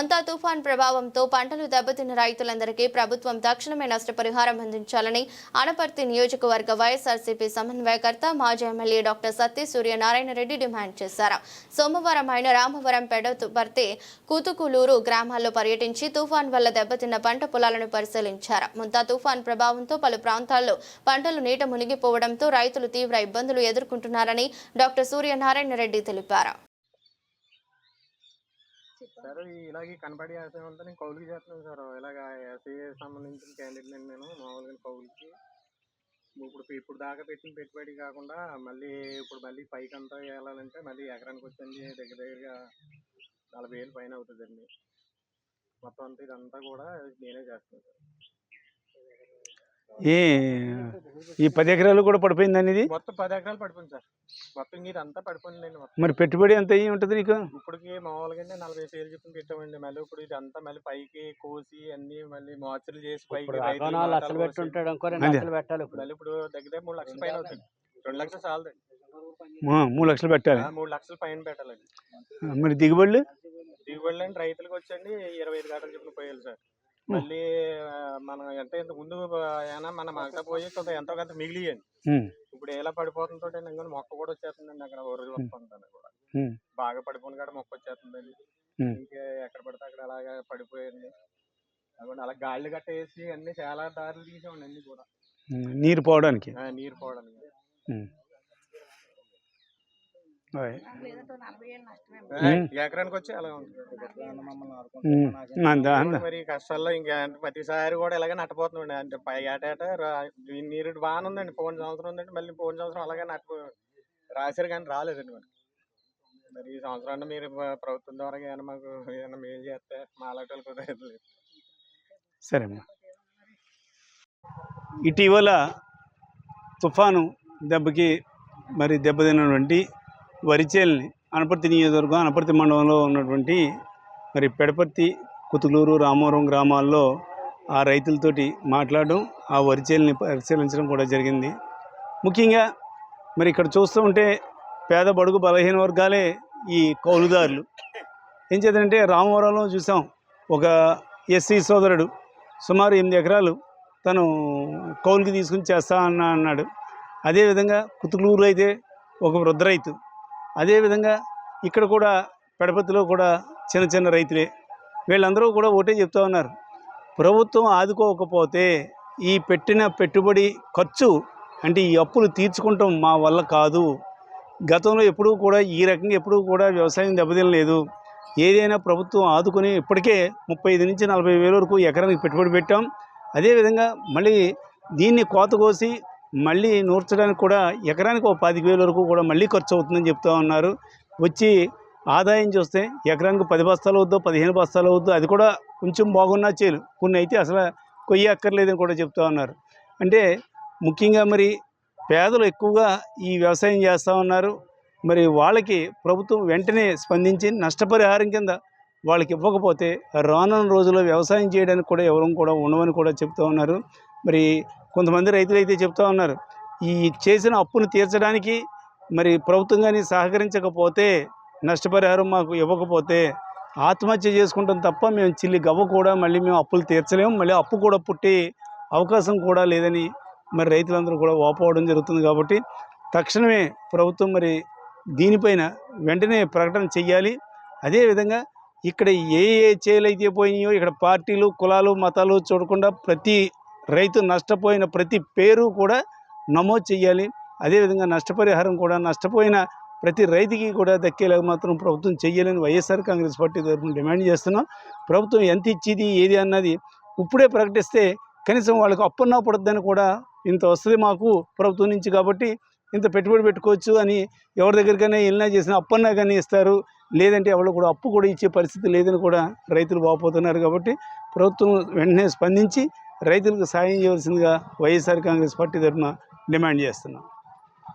అంతా తుఫాన్ ప్రభావంతో పంటలు దెబ్బతిన్న రైతులందరికీ ప్రభుత్వం తక్షణమే నష్టపరిహారం అందించాలని అనపర్తి నియోజకవర్గ వైఎస్ఆర్సీపీ సమన్వయకర్త మాజీ MLA doctor Satya Suryanarayana Reddy demand చేశారు. సోమవారం ఆయన రామవరం పెడతుపర్తి కూతుకులూరు గ్రామాల్లో పర్యటించి తుఫాన్ వల్ల దెబ్బతిన్న పంట పొలాలను పరిశీలించారు. ముంతా తుఫాన్ ప్రభావంతో పలు ప్రాంతాల్లో పంటలు నీట మునిగిపోవడంతో రైతులు తీవ్ర ఇబ్బందులు ఎదుర్కొంటున్నారని డాక్టర్ సూర్యనారాయణ రెడ్డి తెలిపారు. సార్ ఇలాగే కనపడి వేసే ఉంటే నేను కౌలుకి చేస్తున్నాను సార్. ఇలాగ ఎస్ఐ సంబంధించిన క్యాండిడేట్ నేను మామూలుగా కౌలుకి ఇప్పుడు ఇప్పుడు దాకా పెట్టిన పెట్టుబడి కాకుండా మళ్ళీ ఇప్పుడు మళ్ళీ పైకి అంతా వెళ్ళాలంటే మళ్ళీ ఎకరానికి వచ్చింది దగ్గర దగ్గరగా నలభై వేలు పైన అవుతుందండి. మొత్తం అంతా ఇదంతా కూడా నేనే చేస్తాను సార్. ఏ ఈ పది ఎకరాలు కూడా పడిపోయింది అనేది మొత్తం పది ఎకరాలు పడిపోయింది సార్. మొత్తం ఇదంతా పడిపోయిందండి మొత్తం. మరి పెట్టుబడి ఎంత అయ్యి ఉంటుంది నీకు? ఇప్పటికి మామూలుగా నలభై సేలు చెప్పి పెట్టామండి మళ్ళీ. ఇప్పుడు ఇదంతా మళ్ళీ పైకి కోసి అన్ని మళ్ళీ మార్చులు చేసి పైకి ఇప్పుడు రైతులు అదోనా లక్షలు మాటాలు పెట్టి కోసి, ఉంటాడు ఇంకో రెండు అదే. లక్షలు పెట్టాలి ఇప్పుడు. మళ్ళీ ఇప్పుడు దగ్గర మూడు లక్షల పైన అవుతుంది. రెండు లక్షలు చాలదండి మూడు లక్షలు పెట్టాలి. ఆ, మూడు లక్షల పైన పెట్టాలండి. మరి దిగుబడులు? దిగుబడి అండి రైతులకు వచ్చండి ఇరవై ఐదు గంటలు చెప్పిన పోయాలి సార్. మళ్ళీ ఆ, మనం ఎంత ఇంత ముందు అయినా మన మగత పోయి కొంత ఎంతో కొంత మిగిలియండి. ఇప్పుడు ఎలా పడిపోతుందో ఇంకా మొక్క కూడా వచ్చేస్తుందండి అక్కడ ఒరి వస్తుందండి కూడా బాగా పడిపోయిన కాడ మొక్క వచ్చేస్తుందండి. ఇంకా ఎక్కడ పడితే అక్కడ అలాగా పడిపోయింది. అక్కడ అలా గాళ్ళు గట్ట వేసి అన్ని చాలా దారులు తీసామండి అన్ని కూడా. నీరు పోవడానికి? ఆ, నీరు పోవడానికి. ఎకరానికి వచ్చి అలా అంతే మరి కష్టాల్లో ఇంకా ప్రతిసారి కూడా ఇలాగే నట్టపోతుందండి అంటే పై ఏటేటా నీరు బాగానే ఉందండి. పోయిన సంవత్సరం ఉందండి. మళ్ళీ పోయిన సంవత్సరం అలాగే నట్టు రాశారు కానీ రాలేదండి మరి. మరి ఈ సంవత్సరాన్ని మీరు ప్ర- ప్రభుత్వం ద్వారా ఏమైనా మాకు ఏమైనా మేలు చేస్తే మా అలాంటి కుదరదు సరేమ్మా ఇటీవల తుఫాను దెబ్బకి మరి దెబ్బతిన్నటువంటి వరిచేల్ని అనపర్తి నియోజకవర్గం అనపర్తి మండలంలో ఉన్నటువంటి మరి పెడపర్తి కుతులూరు రామవరం గ్రామాల్లో ఆ రైతులతోటి మాట్లాడడం ఆ వరిచేల్ని పరిశీలించడం కూడా జరిగింది. ముఖ్యంగా మరి ఇక్కడ చూస్తూ ఉంటే పేద బడుగు బలహీన వర్గాలే ఈ కౌలుదారులు. ఏం చేద్దంటే రామవరంలో చూసాం ఒక ఎస్సీ సోదరుడు సుమారు ఎనిమిది ఎకరాలు తను కౌలుకి తీసుకుని చేస్తా అన్న అన్నాడు. అదేవిధంగా కుతుకులూరు అయితే ఒక వృద్ధ రైతు అదేవిధంగా ఇక్కడ కూడా పెడపతిలో కూడా చిన్న చిన్న రైతులే. వీళ్ళందరూ కూడా ఒకటే చెప్తా ఉన్నారు. ప్రభుత్వం ఆదుకోకపోతే ఈ పెట్టిన పెట్టుబడి ఖర్చు అంటే ఈ అప్పులు తీర్చుకుంటాం మా వల్ల కాదు. గతంలో ఎప్పుడూ కూడా ఈ రకంగా ఎప్పుడూ కూడా వ్యవసాయం దెబ్బతినలేదు. ఏదైనా ప్రభుత్వం ఆదుకొని ఇప్పటికే ముప్పై ఐదు నుంచి నలభై వేల వరకు ఎకరానికి పెట్టుబడి పెట్టాం. అదేవిధంగా మళ్ళీ దీన్ని కోత కోసి మళ్ళీ నూర్చడానికి కూడా ఎకరానికి ఒక పాతిక వేల వరకు కూడా మళ్ళీ ఖర్చు అవుతుందని చెప్తా ఉన్నారు. వచ్చి ఆదాయం చూస్తే ఎకరానికి పది బస్తాలు అవుద్దో పదిహేను బస్తాలు అవుద్దో అది కూడా కొంచెం బాగున్నా చేయలు కొన్ని అయితే అసలు కొయ్యి అక్కర్లేదని కూడా చెప్తా ఉన్నారు. అంటే ముఖ్యంగా మరి పేదలు ఎక్కువగా ఈ వ్యవసాయం చేస్తూ ఉన్నారు. మరి వాళ్ళకి ప్రభుత్వం వెంటనే స్పందించి నష్టపరిహారం కింద వాళ్ళకి ఇవ్వకపోతే రానున్న రోజుల్లో వ్యవసాయం చేయడానికి కూడా ఎవరు కూడా ఉండవని కూడా చెప్తూ ఉన్నారు. మరి కొంతమంది రైతులు అయితే చెప్తా ఉన్నారు ఈ చేసిన అప్పును తీర్చడానికి మరి ప్రభుత్వం కానీ సహకరించకపోతే నష్టపరిహారం మాకు ఇవ్వకపోతే ఆత్మహత్య చేసుకుంటాం తప్ప మేము చిల్లి గవ్వ కూడా మళ్ళీ మేము అప్పులు తీర్చలేము. మళ్ళీ అప్పు కూడా పుట్టే అవకాశం కూడా లేదని మరి రైతులందరూ కూడా ఓపోవడం జరుగుతుంది కాబట్టి తక్షణమే ప్రభుత్వం మరి దీనిపైన వెంటనే ప్రకటన చేయాలి అదేవిధంగా ఇక్కడ ఏ ఏ చేలైతే పోయినాయో ఇక్కడ పార్టీలు కులాలు మతాలు చూడకుండా ప్రతి రైతు నష్టపోయిన ప్రతి పేరు కూడా నమోదు చేయాలి అదేవిధంగా నష్టపరిహారం కూడా నష్టపోయిన ప్రతి రైతుకి కూడా దక్కేలాగా మాత్రం ప్రభుత్వం చేయాలని వైఎస్ఆర్ కాంగ్రెస్ పార్టీ తరఫున డిమాండ్ చేస్తున్నాం. ప్రభుత్వం ఎంత ఇచ్చేది ఏది అన్నది ఇప్పుడే ప్రకటిస్తే కనీసం వాళ్ళకి అప్పున్నా పడుద్దని కూడా ఇంత వస్తుంది మాకు ప్రభుత్వం నుంచి కాబట్టి ఇంత పెట్టుబడి పెట్టుకోవచ్చు అని ఎవరి దగ్గరికైనా వెళ్ళినా చేసిన అప్పన్నా కానీ ఇస్తారు. లేదంటే ఎవరు కూడా అప్పు కూడా ఇచ్చే పరిస్థితి లేదని కూడా రైతులు బాగుపోతున్నారు కాబట్టి ప్రభుత్వం వెంటనే స్పందించి రైతులకు సాయం చేయవలసిందిగా వైఎస్ఆర్ కాంగ్రెస్ పార్టీ తరఫున డిమాండ్ చేస్తున్నాం.